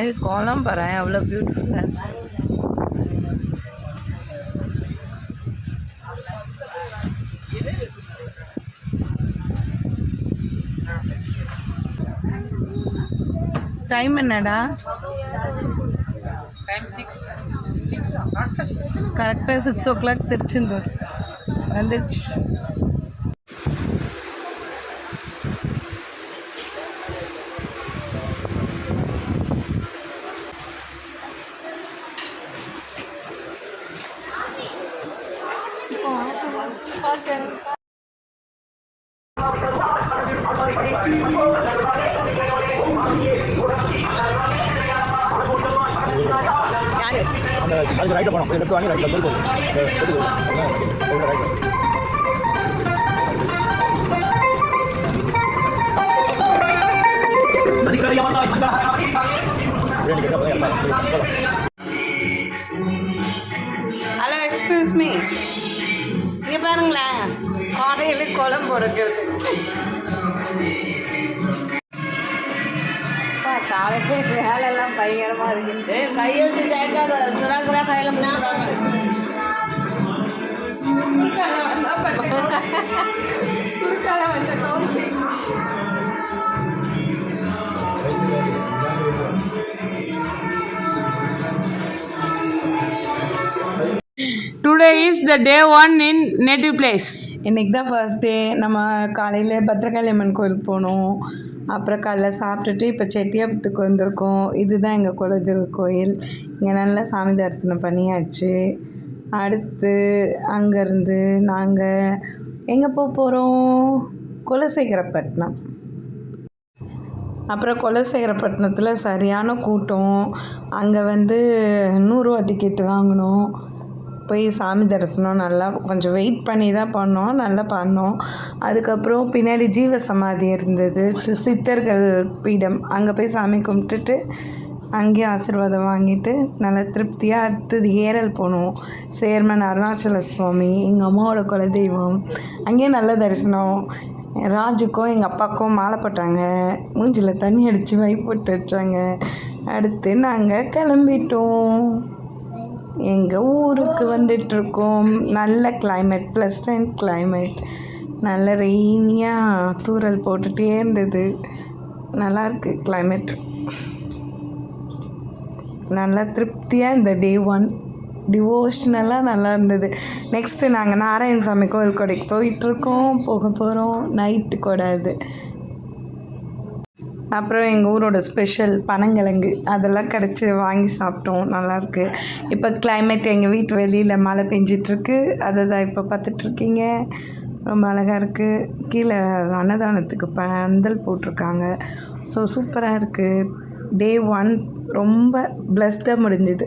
ஏய் கோலம் பாரு அவ்வளோ பியூட்டிஃபுல்லாக இருக்கு. டைம் என்னடா? கரெக்டாக சிக்ஸ் ஓ கிளாக் திருச்செந்தூர். வந்துருச்சு. அதுக்கு ரைட்டில் போனோம் லெஃப்ட் வாங்கி ரைட்டில் போய் போகும் ரைட்டில் வேணும் கேட்டால் போய் ஹலோ எக்ஸ்கியூஸ் மீ இங்கே பாருங்களேன் காலையில் குழம்பு உடைக்கிறது காலையில் வேலையெல்லாம் பயங்கரமாக இருக்குது கையெழுத்து தேய்க்காத சுறாக்குறா கையில் முடிக்கிறாங்க Today is the day one in native place இன்றைக்கி தான் ஃபர்ஸ்ட் டே நம்ம காலையில் பத்திரகாளி அம்மன் கோயிலுக்கு போனோம். அப்புறம் காலைல சாப்பிட்டுட்டு இப்போ செட்டியாபத்துக்கு வந்திருக்கோம். இதுதான் எங்கள் குலதெய்வ கோயில். இங்கே நல்லா சாமி தரிசனம் பண்ணியாச்சு. அடுத்து அங்கேருந்து நாங்கள் எங்கே போக போகிறோம் குலசேகரப்பட்டினம். அப்புறம் குலசேகரப்பட்டினத்தில் சரியான கூட்டம். அங்கே வந்து நூறுரூவா டிக்கெட் வாங்கினோம். போய் சாமி தரிசனம் நல்லா கொஞ்சம் வெயிட் பண்ணி தான் பண்ணோம் நல்லா பண்ணோம். அதுக்கப்புறம் பின்னாடி ஜீவ சமாதி இருந்தது. சி- சித்தர்கள் பீடம். அங்கே போய் சாமி கும்பிட்டுட்டு அங்கேயும் ஆசீர்வாதம் வாங்கிட்டு நல்லா திருப்தியாக அடுத்தது ஏரல் போனோம். சேர்மன் அருணாச்சல சுவாமி எங்கள் அம்மாவோட குலதெய்வம். அங்கேயும் நல்ல தரிசனம். ராஜுக்கும் எங்கள் அப்பாவுக்கும் மாலை போட்டாங்க. மூஞ்சில் தண்ணி அடித்து வை போட்டு வச்சாங்க. அடுத்து நாங்கள் கிளம்பிட்டோம். எங்கள் ஊருக்கு வந்துட்டுருக்கோம் நல்ல கிளைமேட் ப்ளசன்ட் கிளைமேட் நல்ல ரெய்னியாக தூறல் போட்டுகிட்டே இருந்தது. நல்லாயிருக்கு கிளைமேட் நல்லா திருப்தியாக இந்த டே ஒன் டிவோஷ்னலாக நல்லா இருந்தது. நெக்ஸ்ட்டு நாங்கள் நாராயணசாமி கோயில் கொடைக்கு போயிட்டுருக்கோம் போக போகிறோம் நைட்டு கூடாது. அப்புறம் எங்கள் ஊரோட ஸ்பெஷல் பனங்கிழங்கு. அதெல்லாம் கிடச்சி வாங்கி சாப்பிட்டோம். நல்லாயிருக்கு இப்போ கிளைமேட் எங்கள் வீட்டு வெளியில் மழை பெஞ்சிட்ருக்கு. அதை தான் இப்போ பார்த்துட்ருக்கீங்க. ரொம்ப அழகாக இருக்குது கீழே அன்னதானத்துக்கு பந்தல் போட்டிருக்காங்க. ஸோ சூப்பராக இருக்குது டே ஒன் ரொம்ப பிளஸ்டாக முடிஞ்சுது.